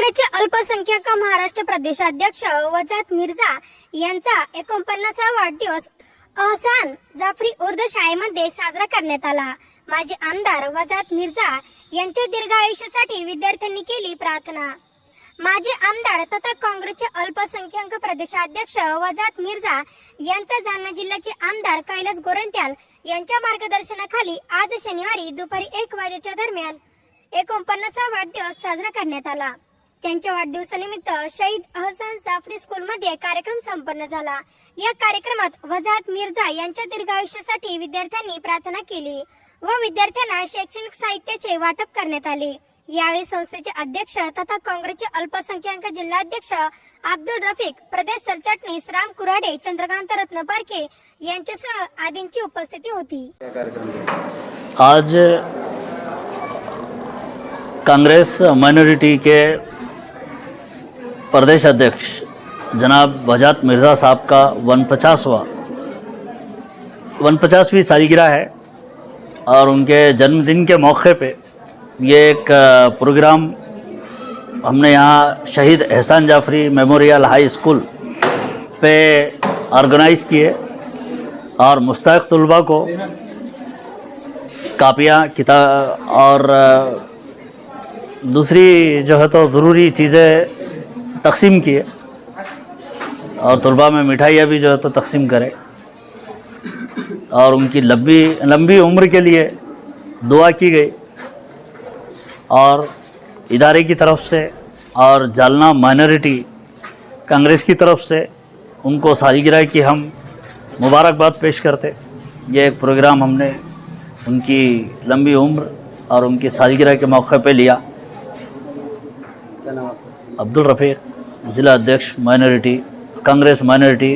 काँग्रेसचे अल्पसंख्याक महाराष्ट्र प्रदेशाध्यक्ष वजात मिर्झा यांचा एकोणपन्नासा वाढदिवस अहसान जाफरी उर्द शाळेमध्ये साजरा करण्यात आला. माजी आमदार वजात मिर्झा यांच्या दीर्घ आयुष्यासाठी विद्यार्थ्यांनी केली प्रार्थना. माजी आमदार तथा काँग्रेसचे अल्पसंख्याक प्रदेशाध्यक्ष वजात मिर्झा यांचा जालना जिल्ह्याचे आमदार कैलास गोरंट्याल यांच्या मार्गदर्शनाखाली आज शनिवारी दुपारी एक वाजेच्या दरम्यान एकोणपन्नासा वाढदिवस साजरा करण्यात आला. त्यांच्या वाढदिवसानिमित्त शहीद अहसान जाफरी स्कूलमध्ये कार्यक्रम संपन्न झाला. या कार्यक्रमात वजाहत मिर्झा यांच्या दीर्घायुष्यासाठी विद्यार्थ्यांनी प्रार्थना केली व विद्यार्थ्यांना शैक्षणिक साहित्याचे वाटप करण्यात आले. यावेळी संस्थेचे अध्यक्ष तथा काँग्रेसचे अल्पसंख्याक जिल्हाध्यक्ष अब्दुल रफिक प्रदेश सरचिटणीस राम कुऱ्हाडे चंद्रकांत रत्न पारखे यांच्यासह आदींची उपस्थिती होती. आज कांग्रेस माइनॉरिटी के प्रदेश अध्यक्ष जनाब वजात मिर्ज़ा साहब का वन पचासवा वन पचासवीं सालगिरह है और उनके जन्मदिन के मौके पे ये एक प्रोग्राम हमने यहाँ शहीद Ehsan Jafri memorial high school पे ऑर्गेनाइज़ किए और मुस्तक तलबा को कापियाँ, किताब और दूसरी जो है तो ज़रूरी चीज़ें तकसीम किए। और तलबा में मिठाइयाँ भी जो है तो तकसीम करें। और उनकी लंबी लंबी उम्र के लिए दुआ की गई। और इदारे की तरफ़ से और जालना माइनॉरिटी कांग्रेस की तरफ़ से उनको सालगिरह की हम मुबारकबाद पेश करते। ये एक प्रोग्राम हमने उनकी लंबी उम्र और उनकी सालगिरह के मौके पे लिया। क्या नाम आपका? అబ్దుల్ రఫీక్ జిల్లా అధ్యక్ష మైనారిటీ కాంగ్రెస్ మైనారిటీ